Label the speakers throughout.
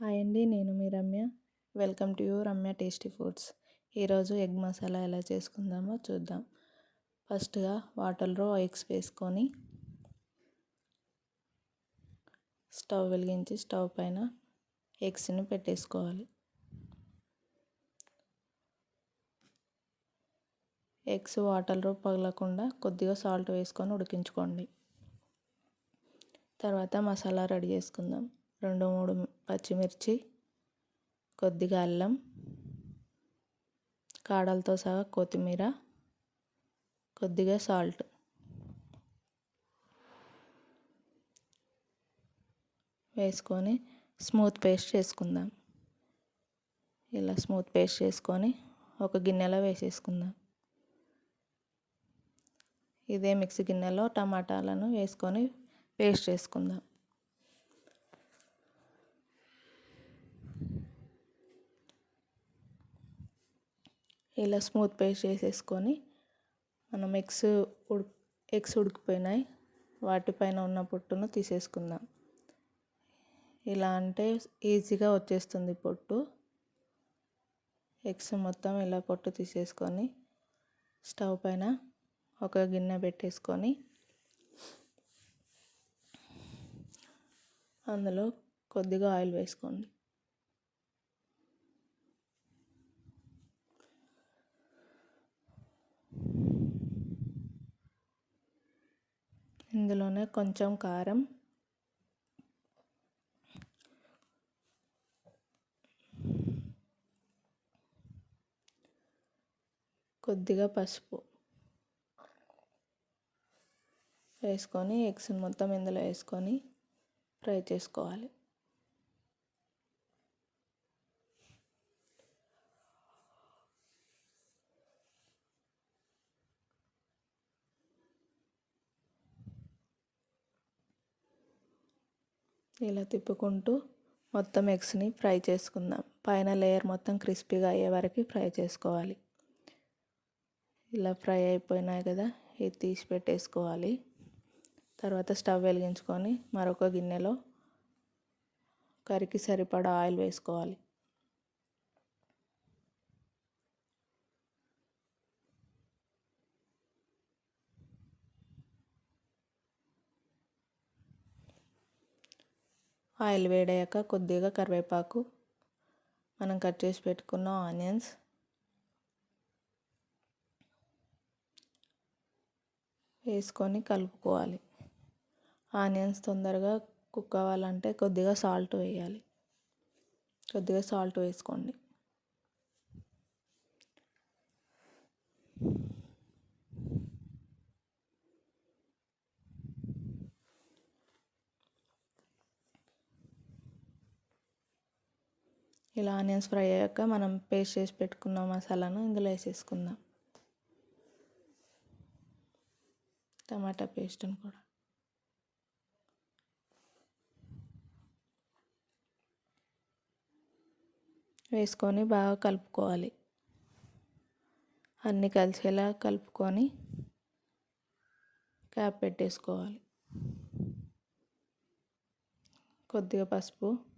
Speaker 1: Hi అండి నేను మీ Ramya. Welcome to you Ramya tasty foods. ఈరోజు ఎగ్ మసాలా ఎలా చేసుకుందామో చూద్దాం. ఫస్ట్గా వాటర్లో ఎగ్స్ వేసుకొని స్టవ్ వెలిగించి స్టవ్ పైన ఎగ్స్ని పెట్టేసుకోవాలి. ఎగ్స్ వాటర్లో పగలకుండా కొద్దిగా సాల్ట్ వేసుకొని ఉడికించుకోండి. తర్వాత మసాలా రెడీ చేసుకుందాం. రెండు మూడు పచ్చిమిర్చి కొద్దిగా అల్లం కాడలతో సహా కొత్తిమీర కొద్దిగా సాల్ట్. వేసుకొని స్మూత్ పేస్ట్ చేసుకుందాం. ఇలా స్మూత్ పేస్ట్ చేసుకొని ఒక గిన్నెలో వేసేసుకుందాం. ఇదే మిక్సీ గిన్నెలో టమాటాలను వేసుకొని పేస్ట్ చేసుకుందాం. ఇలా స్మూత్ పేస్ట్ చేసేసుకొని మనం ఎగ్స్ ఉడి ఎగ్స్ ఉడికిపోయినాయి. వాటిపైన ఉన్న పొట్టును తీసేసుకుందాం. ఇలా అంటే ఈజీగా వచ్చేస్తుంది పొట్టు. ఎగ్స్ మొత్తం ఇలా పొట్టు తీసేసుకొని స్టవ్ పైన ఒక గిన్నె పెట్టేసుకొని అందులో కొద్దిగా ఆయిల్ వేసుకోండి. ఇందులోనే కొంచెం కారం. కొద్దిగా పసుపు వేసుకొని ఎగ్స్ మొత్తం ఇందులో వేసుకొని ఫ్రై చేసుకోవాలి. ఇలా తిప్పుకుంటూ మొత్తం ఎగ్స్ని ఫ్రై చేసుకుందాం. పైన లేయర్ మొత్తం క్రిస్పీగా అయ్యే వరకు ఫ్రై చేసుకోవాలి. ఇలా ఫ్రై అయిపోయినాయి కదా ఇది తీసి పెట్టేసుకోవాలి. తర్వాత స్టవ్ వెలిగించుకొని మరొక గిన్నెలో కర్రీకి సరిపడా ఆయిల్ వేసుకోవాలి. ఆయిల్ వేడయ్యాక కొద్దిగా కరివేపాకు మనం కట్ చేసి పెట్టుకున్న ఆనియన్స్. వేసుకొని కలుపుకోవాలి. ఆనియన్స్ తొందరగా కుక్ అవ్వాలంటే కొద్దిగా సాల్ట్ వేయాలి. కొద్దిగా సాల్ట్ వేసుకోండి. ఇలా ఆనియన్స్ ఫ్రై అయ్యాక మనం పేస్ట్ చేసి పెట్టుకున్న మసాలాను ఇందులో వేసేసుకుందాం. టమాటా పేస్ట్ని కూడా. వేసుకొని బాగా కలుపుకోవాలి. అన్నీ కలిసేలా కలుపుకొని క్యాప్ పెట్టేసుకోవాలి. కొద్దిగా పసుపు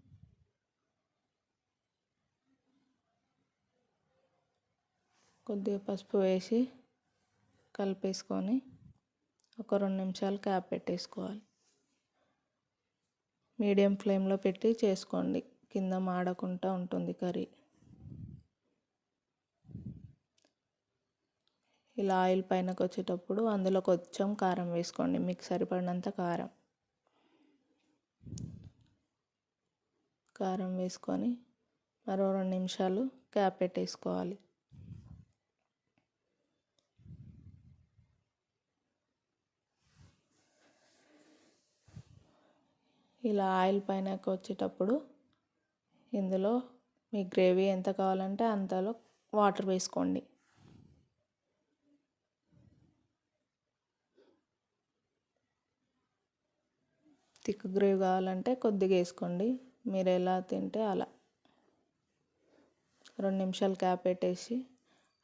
Speaker 1: కొద్దిగా పసుపు వేసి కలిపేసుకొని ఒక రెండు నిమిషాలు క్యాప్ పెట్టేసుకోవాలి. మీడియం ఫ్లేమ్లో పెట్టి చేసుకోండి. కింద మాడకుండా ఉంటుంది కర్రీ. ఇలా ఆయిల్ పైనకు వచ్చేటప్పుడు అందులో కొంచెం కారం వేసుకోండి. మీకు సరిపడినంత కారం. కారం వేసుకొని మరో రెండు నిమిషాలు క్యాప్ పెట్టేసుకోవాలి. ఇలా ఆయిల్ పైనకి వచ్చేటప్పుడు ఇందులో మీ గ్రేవీ ఎంత కావాలంటే అంతలో వాటర్ వేసుకోండి. థిక్ గ్రేవీ కావాలంటే కొద్దిగా వేసుకోండి. మీరు ఎలా తింటే అలా. రెండు నిమిషాలు క్యాప్ పెట్టేసి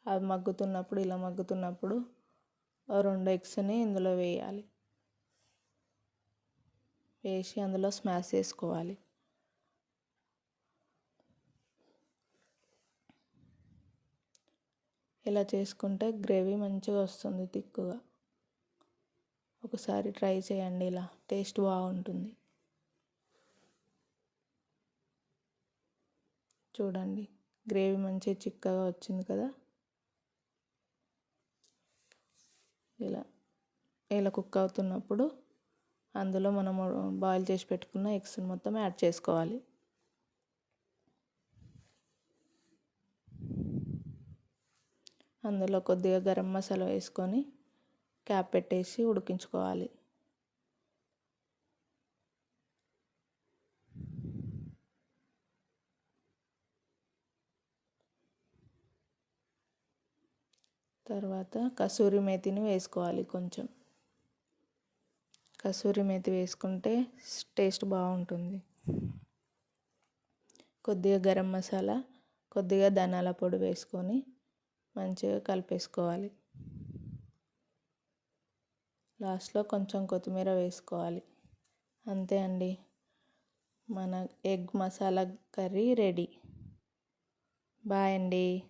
Speaker 1: అది మగ్గుతున్నప్పుడు ఇలా మగ్గుతున్నప్పుడు రెండు ఎగ్స్ని ఇందులో వేయాలి. వేసి అందులో స్మాష్ చేసుకోవాలి. ఇలా చేసుకుంటే గ్రేవీ మంచిగా వస్తుంది తిక్కుగా. ఒకసారి ట్రై చేయండి ఇలా టేస్ట్ బాగుంటుంది. చూడండి గ్రేవీ మంచి చిక్కగా వచ్చింది కదా. ఇలా ఇలా కుక్ అవుతున్నప్పుడు అందులో మనం బాయిల్ చేసి పెట్టుకున్న ఎగ్స్ని మొత్తం యాడ్ చేసుకోవాలి. అందులో కొద్దిగా గరం మసాలా వేసుకొని క్యాప్ పెట్టేసి ఉడికించుకోవాలి. తర్వాత కసూరి మేతిని వేసుకోవాలి కొంచెం. కసూరి మేతి వేసుకుంటే టేస్ట్ బాగుంటుంది. కొద్దిగా గరం మసాలా కొద్దిగా ధనాల పొడి వేసుకొని మంచిగా కలిపేసుకోవాలి. లాస్ట్లో కొంచెం కొత్తిమీర వేసుకోవాలి. అంతే అండి. మన egg masala curry ready. Bye అండి.